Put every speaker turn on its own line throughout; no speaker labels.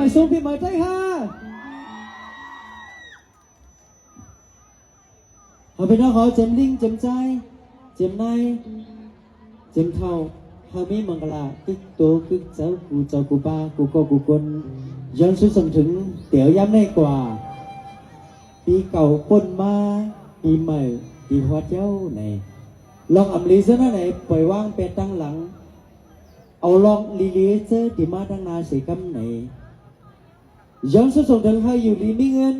phải xuống thì mới thấy ha เอาไปน้องเขาเจมลิงเจมใจ เจมไนเจมเทาเฮามีมังกลาติ๊กโตกึกเจ้ากูเจ้ากูป้ากูก็กูคนย้อนสุดสมถึงเตี๋ยวย้ำได้กว่า ปีเก่าปนมาปีใหม่ปีฮอดเย้าไหนลองอำลีเซ่นะไหนปล่อยว่างไปตั้งหลัง เอาลองลีเลเซอที่มาตั้งนาสีกำไหน ย้อนสุดส่งถึงให้อยู่ดีมีเงิน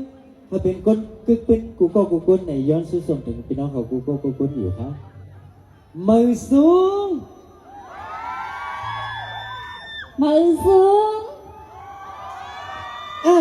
ถ้าเป็นคนกึกเป็นกูก็กูก้นไหนย้อนสุดส่งถึงพี่น้องเขากูก็กูก้นอยู่ครับมือสูง
มือสูง
อะ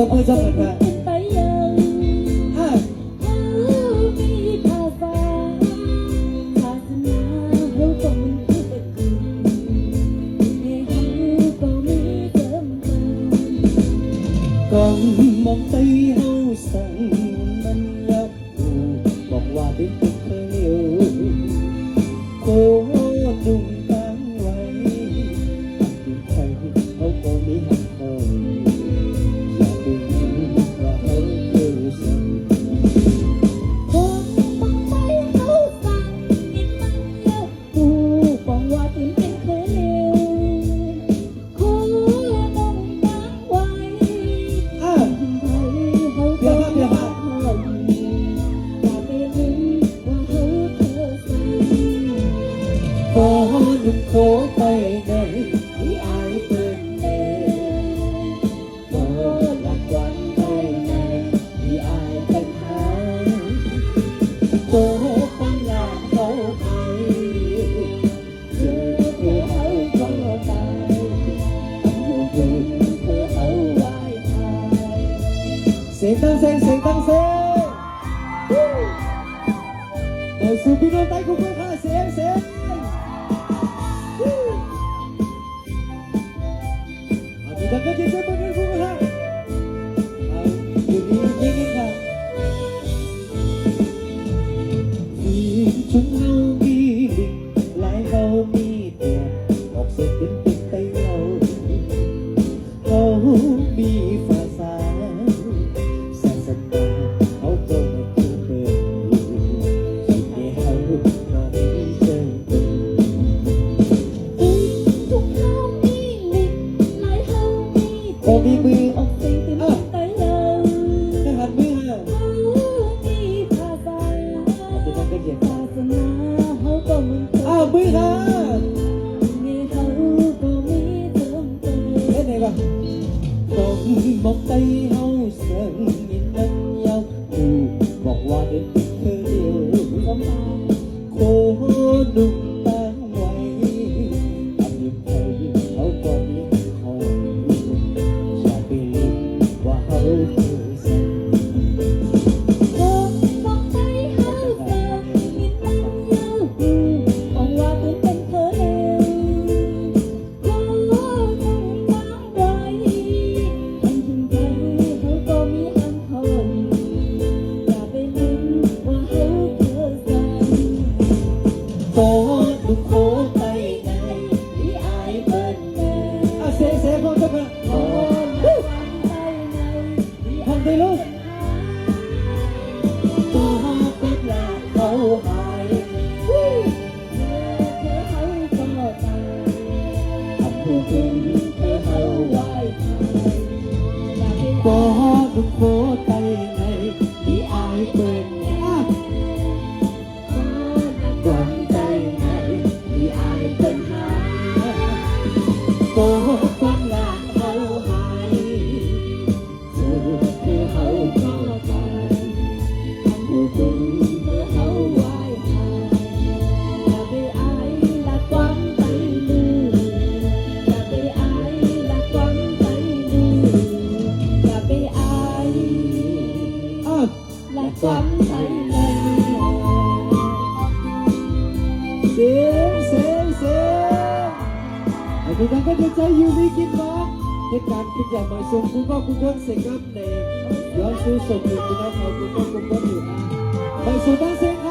ต้มือเสมก
ไปยังฮมีภาษาศาสนาเราต้
องมีผู้เป็นคนหาต้อง
ม่เติมกักองมอง
ใจเฮาสั่ง แต่สู่พีน้องใต้คุกค่ะเสียงเสียงอาจ
จะต้
องเก็บเงิน
啦，獨木低空上面溫柔，故莫話你缺了心，過路。 ไงที่อายเป็น
เสียงเสียงเสียงไอ้ทุกท่านก็จะใจอยู่ในกินน้องเหตุการณ์ขึ้นอย่างหน่ส่งคุณพ่อคุณคนเสกครับในย้อนสู่สมอยู่ที่น้องเขาคุณพ่อคุณคนอยู่อะไปสู่ตั้งเสียง